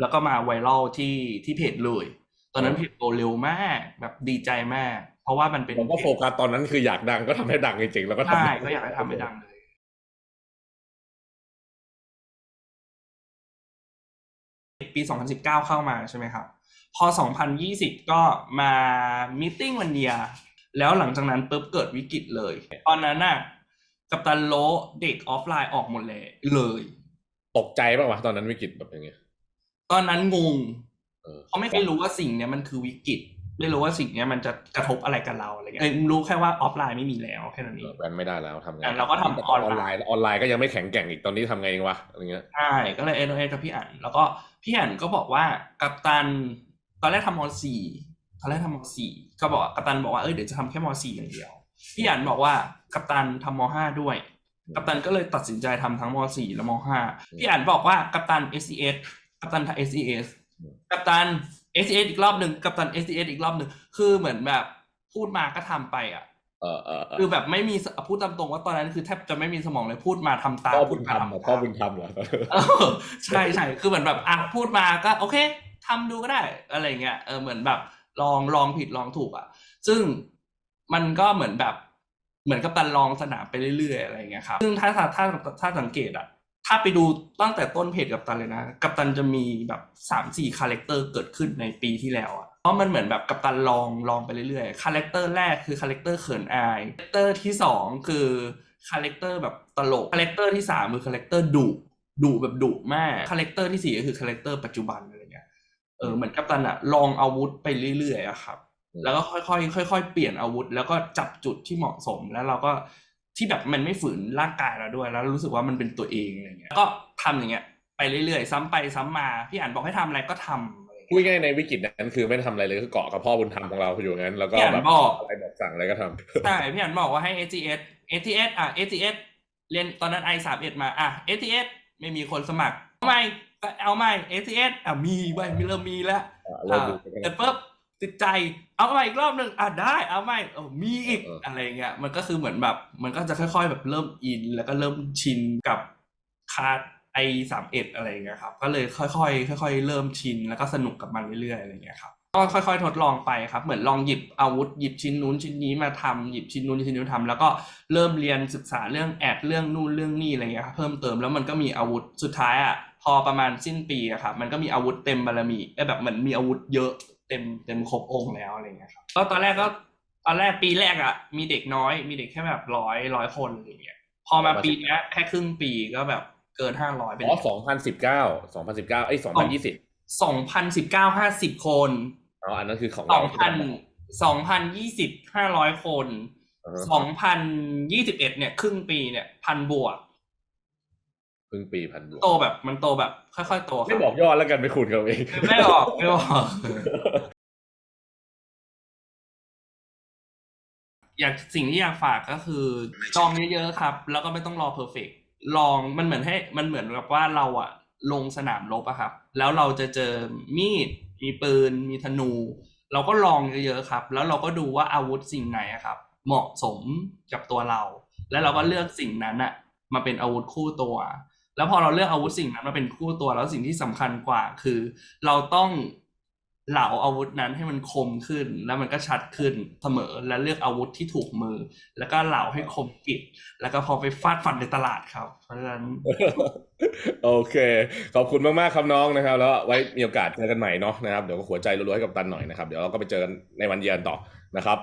แล้วก็มาไวรัลที่ที่เพจเลย ตอนนั้นเพจโตเร็วมากแบบดีใจมาก เพราะว่ามันเป็นผมก็โฟกัสตอนนั้นคืออยากดังก็ทำให้ดังจริงๆแล้วก็ทำใช่ก็อยากให้ทำให้ดังเลยปี 2019 เข้ามาใช่ไหมครับ พอ 2020 ก็มามีติ้งวันเดียแล้วหลังจากนั้นปุ๊บเกิดวิกฤตเลย ตอนนั้นน่ะกัปตันโลเด็กออฟไลน์ออกหมดเลยเลย ตกใจป่าวะตอนนั้นวิกฤตแบบอย่างเงี้ย ตอนนั้นงงเออเพราะไม่เคยรู้ว่าสิ่งเนี้ยมันคือวิกฤตไม่รู้ว่าสิ่งเนี้ยมันจะกระทบอะไรกับเราอะไรเงี้ยเอ้ยรู้แค่ว่าออฟไลน์ไม่มีแล้วแค่นั้นเองแบนไม่ได้แล้วทำไงอะเราก็ทำแต่ออนไลน์ออนไลน์ก็ยังไม่แข็งแกร่งอีกตอนนี้ทำไงเองวะอะไรเงี้ยใช่ก็เลยเอ็นเอกับพี่อันแล้วก็พี่อันก็บอกว่ากัปตัน ตอนแรกทำมสี่ตอนแรกทำมสี่ก็บอกว่ากัปตันบอกว่าเอ้ยเดี๋ยวจะทำแค่มสี่อย่างเดียวพี่อันบอกว่ากัปตันทำมห้าด้วย กัปตันก็เลยตัดสินใจทำทั้งมสี่และมห้าพี่อันบอกว่ากัปตัน S E S กัปตันทำ S E S กัปตัน S E S อีกรอบหนึ่งกัปตัน S E S อีกรอบหนึ่งคือเหมือนแบบพูดมาก็ทำไปอะเออเออเออคือแบบไม่มีพูดตามตรงว่าตอนนั้นคือแทบจะไม่มีสมองเลยพูดมาทำตามพ่อพูบุดญมาธรรมเหรอทำพ่อตามบุญธรรมเหรอเออใช่ใช่คือเหมือนแบบอะพูดมาก็โอเคทำดูก็ได้ อะไรเงี้ยเออเหมือนแบบลองลองผิดลองถูกอะ ซึ่งมันก็เหมือนแบบเหมือนกับตันลองสนามไปเรื่อยๆอะไรเงี้ยครับซึ่งถ้าถ้าถ้าถ้าสังเกตอะ ถ้าไปดูตั้งแต่ต้นเพจกับตันเลยนะ กับตันจะมีแบบสามสี่คาแรคเตอร์เกิดขึ้นในปีที่แล้วอะเพราะมันเหมือนแบบกับตันลองลองไปเรื่อยๆ คาแรคเตอร์แรกคือคาแรคเตอร์เขินอายคาแรคเตอร์ที่สองคือคาแรคเตอร์แบบตลก คาแรคเตอร์ที่สามคือคาแรคเตอร์ดุดุแบบดุมาก คาแรคเตอร์ที่สี่ก็คือคาแรคเตอร์ปัจจุบันอะไรเงี้ย เออเหมือนกัปตันอะลองอาวุธไปเรื่อยๆอะครับ แล้วก็ค่อยๆค่อย ๆ เปลี่ยนอาวุธ แล้วก็จับจุดที่เหมาะสม แล้วเราก็ ที่แบบมันไม่ฝืนร่างกายเราด้วย แล้วรู้สึกว่ามันเป็นตัวเองอะไรเงี้ยก็ทำอย่างเงี้ยไปเรื่อยๆ ซ้ำไปซ้ำมาพี่อ่านบอกให้ทำอะไรก็ทำอะไรพูดเงี้ยง่ายๆในวิกฤตนั้นคือไม่ได้ทำอะไรเลยคือเกาะกับพ่อบุญธรรมของเราอยู่งั้นแล้วก็พี่อ่านแบบบอกอะไรบอกสั่งอะไรก็ทำใช่พี่อ่านบอกว่าให้ ATS ATS อะ ATS เรียนตอนนั้น i สามเอ็ดมาอะ ATS ไม่มีคนสมัครเอาใหม่ก็เอาใหม่ ATS อะมีไว้ยมีเริ่มมีแล้วอะเริ่มอ่าดูกันเสร็จปุ๊บ ติดใจเอาใหม่อีกรอบหนึ่งอะได้เอาใหม่เออมีอีกเออเออออะไรเงี้ยมันก็คือเหมือนแบบ มันก็จะค่อย ๆ แบบเริ่มอิน แล้วก็เริ่มชินกับคาร์ดไอสามเอ็ดอะไรเงี้ยครับ ก็เลยค่อยๆค่อย ๆ เริ่มชินแล้วก็สนุกกับมันเรื่อยๆอะไรเงี้ยครับก็ค่อยๆ ทดลองไปครับ เหมือนลองหยิบอาวุธหยิบชิ้นนู้นชิ้นนี้มาทำหยิบชิ้นนู้นชิ้นนี้มาทำแล้วก็เริ่มเรียนศึกษาเรื่องแอดเรื่องนู่นเรื่องนี่อะไรเงี้ยครับเพิ่มเติมแล้วมันก็มีอาวุธสุดท้ายอะพอประมาณสิ้นปีอะครับมันก็มีอาวุธเต็มบารมีเอ้ยแบบเหมือนมีอาวุธเยอะ เต็มเต็มครบองค์แล้วอะไรเงี้ยครับก็ตอนแรกก็ตอนแรกปีแรกอะ มีเด็กน้อย มีเด็กแค่แบบร้อยร้อยคนอะไรเงี้ยพอมาปีเนี้ยแค่ครึ่งปีก็แบบเกินห้าร้อยเป็นอ๋อสองพันสิบเก้าสองพันสิบเก้าไอ้สองพันยี่สิบสองพันสิบเก้าห้าสิบคนอ๋ออันนั้นคือของสเราองพันสองพันยี่สิบห้าร้อยคนอ่าฮะสองพันยี่สิบเอ็ดเนี่ย ครึ่งปีเนี่ยพันบวก ครึ่งปีพันบวกโตแบบมันโตแบบ ค่อยๆโตคไม่รับบอกยอดแล้วกันไปคูณกันเอาเองไม่บอกไม่บอกอยากสิ่งที่อยากฝากก็คือลองเยอะๆครับ แล้วก็ไม่ต้องรอเพอร์เฟกลองมันเหมือนให้ มันเหมือนกับว่าเราอะลงสนามรบอะครับ แล้วเราจะเจอมีดมีปืนมีธนู เราก็ลองเยอะๆครับ แล้วเราก็ดูว่าอาวุธสิ่งไหนอะครับ เหมาะสมกับตัวเรา แล้วเราก็เลือกสิ่งนั้นอะมาเป็นอาวุธคู่ตัว แล้วพอเราเลือกอาวุธสิ่งนั้นมาเป็นคู่ตัวแล้วสิ่งที่สำคัญกว่าคือ เราต้องเหลาอาวุธนั้นให้มันคมขึ้น แล้วมันก็ชัดขึ้นเสมอและเลือกอาวุธที่ถูกมือ แล้วก็เหลาให้คมกริบแล้วก็พอไปฟาดฟันในตลาดครับ เพราะฉะนั้น โอเค ขอบคุณมากๆครับน้องนะครับ แล้วไว้มีโอกาสเจอกันใหม่เนาะนะครับเดี๋ยวก็หัวใจรัวๆให้กับตันหน่อยนะครับ เดี๋ยวเราก็ไปเจอกันในวันเย็นต่อนะครับ